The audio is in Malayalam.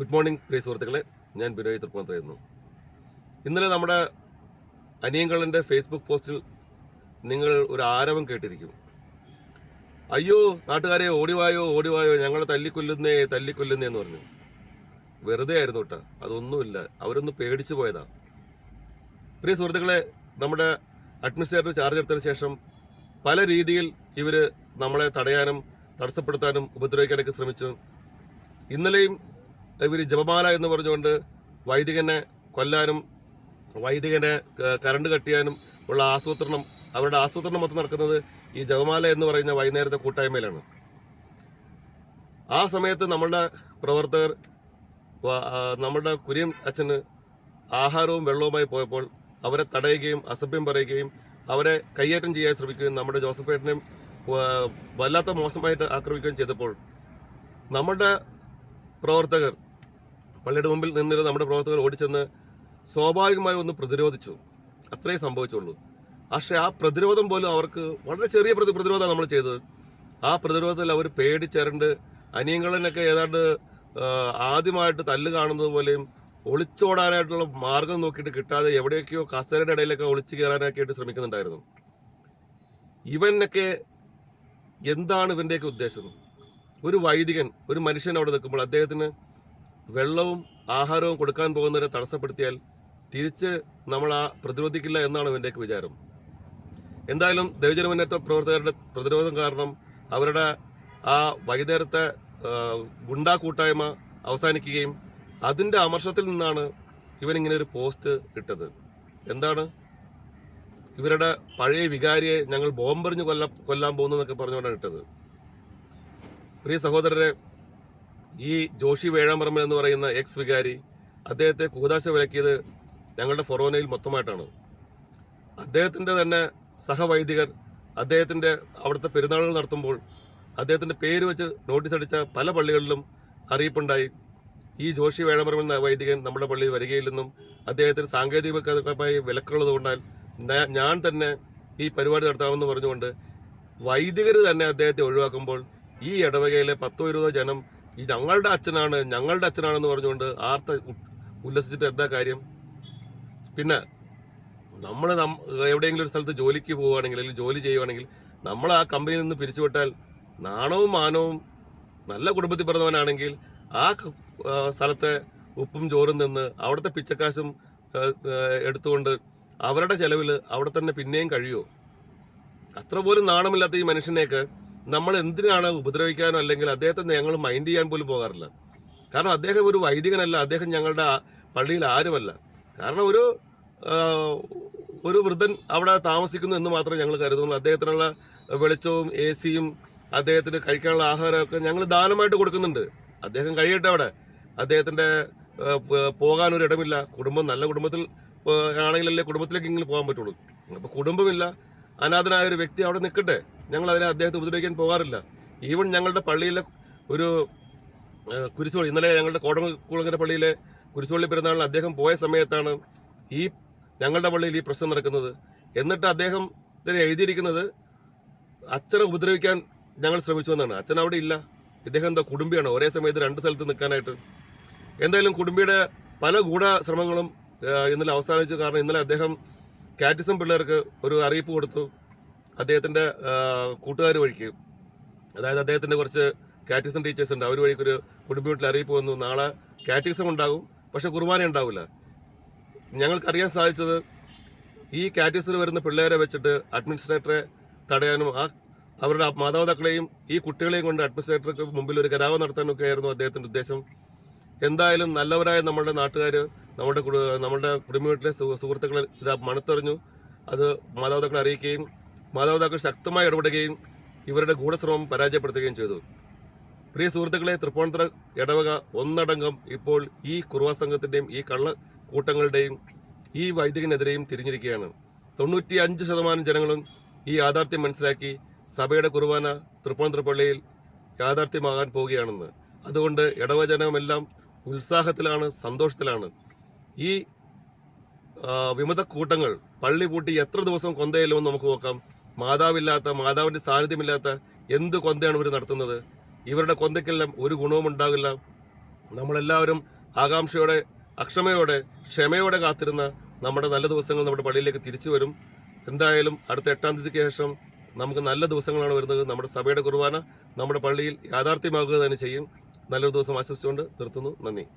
ഗുഡ് മോർണിംഗ് പ്രിയ സുഹൃത്തുക്കളെ. ഞാൻ ബിനോയ് തൃപ്പൂണിത്തുറയുന്നു ഇന്നലെ നമ്മുടെ അനിയങ്കളിന്റെ ഫേസ്ബുക്ക് പോസ്റ്റിൽ നിങ്ങൾ ഒരു ആരവം കേട്ടിരിക്കും. അയ്യോ നാട്ടുകാരെ ഓടിവായോ ഓടിവായോ ഞങ്ങളെ തല്ലിക്കൊല്ലുന്നേ തല്ലിക്കൊല്ലുന്നേ എന്ന് പറഞ്ഞു. വെറുതെ ആയിരുന്നു കേട്ടോ. അതൊന്നുമില്ല. അവരൊന്ന് പേടിച്ചു പോയതാ. പ്രിയ സുഹൃത്തുക്കളെ നമ്മുടെ അഡ്മിനിസ്ട്രേറ്റർ ചാർജ് എടുത്തതിന് ശേഷം പല രീതിയിൽ ഇവർ നമ്മളെ തടയാനും തടസ്സപ്പെടുത്താനും ഉപദ്രവിക്കാനൊക്കെ ശ്രമിച്ചു. ഇന്നലെയും ഇവർ ജപമാല എന്ന് പറഞ്ഞുകൊണ്ട് വൈദികനെ കൊല്ലാനും വൈദികനെ കരണ്ട് കട്ടിയാനും ഉള്ള ആസൂത്രണം അവരുടെ ആസൂത്രണം മൊത്തം നടക്കുന്നത് ഈ ജപമാല എന്ന് പറയുന്ന വൈകുന്നേരത്തെ കൂട്ടായ്മയിലാണ്. ആ സമയത്ത് നമ്മളുടെ പ്രവർത്തകർ നമ്മുടെ കുര്യൻ അച്ഛന് ആഹാരവും വെള്ളവുമായി പോയപ്പോൾ അവരെ തടയുകയും അസഭ്യം പറയുകയും അവരെ കയ്യേറ്റം ചെയ്യാൻ ശ്രമിക്കുകയും നമ്മുടെ ജോസഫേട്ടനെയും വല്ലാത്ത മോശമായിട്ട് ആക്രമിക്കുകയും ചെയ്തപ്പോൾ നമ്മുടെ പ്രവർത്തകർ പള്ളിയുടെ മുമ്പിൽ നിന്നിരുന്ന നമ്മുടെ പ്രവർത്തകർ ഓടിച്ചെന്ന് സ്വാഭാവികമായി ഒന്ന് പ്രതിരോധിച്ചു. അത്രേ സംഭവിച്ചുള്ളൂ. പക്ഷെ ആ പ്രതിരോധം പോലും അവർക്ക് വളരെ ചെറിയ പ്രതി പ്രതിരോധമാണ് നമ്മൾ ചെയ്തത്. ആ പ്രതിരോധത്തിൽ അവർ പേടിച്ചരണ്ട് അനിയങ്ങളിനൊക്കെ ഏതാണ്ട് ആദ്യമായിട്ട് തല്ല് കാണുന്നത് പോലെയും ഒളിച്ചോടാനായിട്ടുള്ള മാർഗം നോക്കിയിട്ട് കിട്ടാതെ എവിടെയൊക്കെയോ കസേരയുടെ ഇടയിലൊക്കെ ഒളിച്ചു കയറാനൊക്കെ ആയിട്ട് ശ്രമിക്കുന്നുണ്ടായിരുന്നു. ഇവനൊക്കെ എന്താണ് ഇവന്റെയൊക്കെ ഉദ്ദേശം? ഒരു വൈദികൻ ഒരു മനുഷ്യൻ അവിടെ നിൽക്കുമ്പോൾ അദ്ദേഹത്തിന് വെള്ളവും ആഹാരവും കൊടുക്കാൻ പോകുന്നവരെ തടസ്സപ്പെടുത്തിയാൽ തിരിച്ച് നമ്മൾ ആ പ്രതിരോധിക്കില്ല എന്നാണ് ഇവന്റെയൊക്കെ വിചാരം. എന്തായാലും ദൈവജന മുന്നേറ്റ പ്രവർത്തകരുടെ പ്രതിരോധം കാരണം അവരുടെ ആ വൈകുന്നേരത്തെ ഗുണ്ടാ കൂട്ടായ്മ അവസാനിക്കുകയും അതിന്റെ അമർഷത്തിൽ നിന്നാണ് ഇവനിങ്ങനെ ഒരു പോസ്റ്റ് ഇട്ടത്. എന്താണ്? ഇവരുടെ പഴയ വികാരിയെ ഞങ്ങൾ ബോംബെറിഞ്ഞ് കൊല്ല കൊല്ലാൻ പോകുന്നതെന്നൊക്കെ പറഞ്ഞുകൊണ്ടാണ് ഇട്ടത്. പ്രിയ സഹോദരരെ ഈ ജോഷി വേഴാമ്പറമ്പൻ എന്ന് പറയുന്ന എക്സ് വികാരി അദ്ദേഹത്തെ കൂതാശ വിലക്കിയത് ഞങ്ങളുടെ ഫൊറോനയിൽ മൊത്തമായിട്ടാണ്. അദ്ദേഹത്തിന്റെ തന്നെ സഹവൈദികർ അദ്ദേഹത്തിന്റെ അവിടുത്തെ പെരുന്നാളുകൾ നടത്തുമ്പോൾ അദ്ദേഹത്തിന്റെ പേര് വെച്ച് നോട്ടീസ് അടിച്ച പല പള്ളികളിലും അറിയിപ്പുണ്ടായി. ഈ ജോഷി വേഴാമ്പറമ്പൻ എന്ന വൈദികൻ നമ്മുടെ പള്ളിയിൽ വരികയില്ലെന്നും അദ്ദേഹത്തിന് സാങ്കേതികമായി വിലക്കുള്ളത് കൊണ്ടാൽ ഞാൻ തന്നെ ഈ പരിപാടി നടത്താമെന്ന് പറഞ്ഞുകൊണ്ട് വൈദികർ തന്നെ അദ്ദേഹത്തെ ഒഴിവാക്കുമ്പോൾ ഈ ഇടവകയിലെ പത്തോ ഇരുപതോ ജനം ഈ ഞങ്ങളുടെ അച്ഛനാണ് ഞങ്ങളുടെ അച്ഛനാണെന്ന് പറഞ്ഞുകൊണ്ട് ആർത്ത ഉല്ലസിച്ചിട്ട് എന്താ കാര്യം? പിന്നെ നമ്മൾ എവിടെയെങ്കിലും ഒരു സ്ഥലത്ത് ജോലിക്ക് പോവുകയാണെങ്കിൽ അല്ലെങ്കിൽ ജോലി ചെയ്യുവാണെങ്കിൽ നമ്മൾ ആ കമ്പനിയിൽ നിന്ന് പിരിച്ചുവിട്ടാൽ നാണവും മാനവും നല്ല കുടുംബത്തിൽ പിറന്നവനാണെങ്കിൽ ആ സ്ഥലത്തെ ഉപ്പും ചോറും നിന്ന് അവിടുത്തെ പിച്ചക്കാശും എടുത്തുകൊണ്ട് അവരുടെ ചെലവിൽ അവിടെ തന്നെ പിന്നെയും കഴിയുമോ അത്ര പോലും നാണമില്ലാത്ത ഈ മനുഷ്യനെയൊക്കെ നമ്മൾ എന്തിനാണ് ഉപദ്രവിക്കാനോ അല്ലെങ്കിൽ അദ്ദേഹത്തെ ഞങ്ങൾ മൈൻഡ് ചെയ്യാൻ പോലും പോകാറില്ല. കാരണം അദ്ദേഹം ഒരു വൈദികനല്ല അദ്ദേഹം ഞങ്ങളുടെ പള്ളിയിൽ ആരുമല്ല. കാരണം ഒരു ഒരു വൃദ്ധൻ അവിടെ താമസിക്കുന്നു എന്ന് മാത്രമേ ഞങ്ങൾ കരുതുന്നുള്ളൂ. അദ്ദേഹത്തിനുള്ള വെളിച്ചവും എ സിയും അദ്ദേഹത്തിന് കഴിക്കാനുള്ള ആഹാരമൊക്കെ ഞങ്ങൾ ദാനമായിട്ട് കൊടുക്കുന്നുണ്ട്. അദ്ദേഹം കഴിയട്ടെ അവിടെ. അദ്ദേഹത്തിന്റെ ആ, പ- പോകാൻ ഒരു ഇടമില്ല. കുടുംബം നല്ല കുടുംബത്തിൽ ആണെങ്കിലല്ലേ കുടുംബത്തിലേക്ക് ഇങ്ങനെ പോകാൻ പറ്റുള്ളൂ. അപ്പോൾ കുടുംബമില്ല. അനാഥനായ ഒരു വ്യക്തി അവിടെ നിൽക്കട്ടെ. ഞങ്ങൾ അതിനെ അദ്ദേഹത്തെ ഉപദ്രവിക്കാൻ പോകാറില്ല. ഈവൻ ഞങ്ങളുടെ പള്ളിയിലെ ഒരു കുരിശോളി ഇന്നലെ ഞങ്ങളുടെ കോടംകുളങ്ങര പള്ളിയിലെ കുരിശോളി പെരുന്നാളിൽ അദ്ദേഹം പോയ സമയത്താണ് ഈ ഞങ്ങളുടെ പള്ളിയിൽ ഈ പ്രശ്നം നടക്കുന്നത്. എന്നിട്ട് അദ്ദേഹം ഇതിനെ എഴുതിയിരിക്കുന്നത് അച്ഛനെ ഉപദ്രവിക്കാൻ ഞങ്ങൾ ശ്രമിച്ചു എന്നാണ്. അച്ഛൻ അവിടെ ഇല്ല. ഇദ്ദേഹം എന്താ കുടുംബിയാണ്. ഒരേ സമയത്ത് രണ്ട് സ്ഥലത്ത് നിൽക്കാനായിട്ട്. എന്തായാലും കുടുംബിയുടെ പല ഗൂഢ ശ്രമങ്ങളും ഇന്നലെ അവസാനിച്ചു കാരണം ഇന്നലെ അദ്ദേഹം കാറ്റിസം പിള്ളേർക്ക് ഒരു അറിയിപ്പ് കൊടുത്തു. അദ്ദേഹത്തിന്റെ കൂട്ടുകാർ വഴിക്ക്. അതായത് അദ്ദേഹത്തിന്റെ കുറച്ച് കാറ്റിസം ടീച്ചേഴ്സ് ഉണ്ട്. അവർ വഴിക്ക് ഒരു കുടുംബ വീട്ടിൽ അറിയിപ്പ് വന്നു. നാളെ കാറ്റിസം ഉണ്ടാകും. പക്ഷെ കുർബാന ഉണ്ടാവില്ല. ഞങ്ങൾക്കറിയാൻ സാധിച്ചത് ഈ കാറ്റിസിൽ വരുന്ന പിള്ളേരെ വെച്ചിട്ട് അഡ്മിനിസ്ട്രേറ്ററെ തടയാനും ആ അവരുടെ മാതാപിതാക്കളെയും ഈ കുട്ടികളെയും കൊണ്ട് അഡ്മിനിസ്ട്രേറ്റർക്ക് മുമ്പിൽ ഒരു കരാവ് നടത്താനൊക്കെ ആയിരുന്നു അദ്ദേഹത്തിന്റെ ഉദ്ദേശം. എന്തായാലും നല്ലവരായ നമ്മുടെ നാട്ടുകാർ നമ്മുടെ നമ്മുടെ കുടുംബ വീട്ടിലെ സുഹൃത്തുക്കൾ ഇത് മണത്തെറിഞ്ഞു. അത് മാതാപിതാക്കളെ അറിയിക്കുകയും മാതാപിതാക്കൾ ശക്തമായി ഇടപെടുകയും ഇവരുടെ ഗൂഢശ്രമം പരാജയപ്പെടുത്തുകയും ചെയ്തു. പ്രിയ സുഹൃത്തുക്കളെ തൃപ്പൂണിത്തുറ ഇടവക ഒന്നടങ്കം ഇപ്പോൾ ഈ കുറുവ സംഘത്തിന്റെയും ഈ കള്ള കൂട്ടങ്ങളുടെയും ഈ വൈദികനെതിരെയും തിരിഞ്ഞിരിക്കുകയാണ്. തൊണ്ണൂറ്റി അഞ്ച് ശതമാനം ജനങ്ങളും ഈ യാഥാർത്ഥ്യം മനസ്സിലാക്കി സഭയുടെ കുർബാന തൃപ്പൂണിത്തുറ പള്ളിയിൽ യാഥാർത്ഥ്യമാകാൻ പോവുകയാണെന്ന്. അതുകൊണ്ട് ഇടവജനമെല്ലാം ഉത്സാഹത്തിലാണ് സന്തോഷത്തിലാണ്. ഈ വിമത കൂട്ടങ്ങൾ പള്ളി പൂട്ടി എത്ര ദിവസം കൊന്തയില്ലെന്ന് നമുക്ക് നോക്കാം. മാതാവില്ലാത്ത മാതാവിന്റെ സാന്നിധ്യമില്ലാത്ത എന്ത് കൊന്തയാണ് ഇവർ നടത്തുന്നത്? ഇവരുടെ കൊന്തയ്ക്കെല്ലാം ഒരു ഗുണവും ഉണ്ടാകില്ല. നമ്മളെല്ലാവരും ആകാംക്ഷയോടെ അക്ഷമയോടെ ക്ഷമയോടെ കാത്തിരുന്ന നമ്മുടെ നല്ല ദിവസങ്ങൾ നമ്മുടെ പള്ളിയിലേക്ക് തിരിച്ചു വരും. എന്തായാലും അടുത്ത എട്ടാം തീയതിക്ക് ശേഷം നമുക്ക് നല്ല ദിവസങ്ങളാണ് വരുന്നത്. നമ്മുടെ സഭയുടെ കുർബാന നമ്മുടെ പള്ളിയിൽ യാഥാർത്ഥ്യമാകുക തന്നെ ചെയ്യും. നല്ലൊരു ദിവസം ആശംസിച്ചുകൊണ്ട് നിർത്തുന്നു. നന്ദി.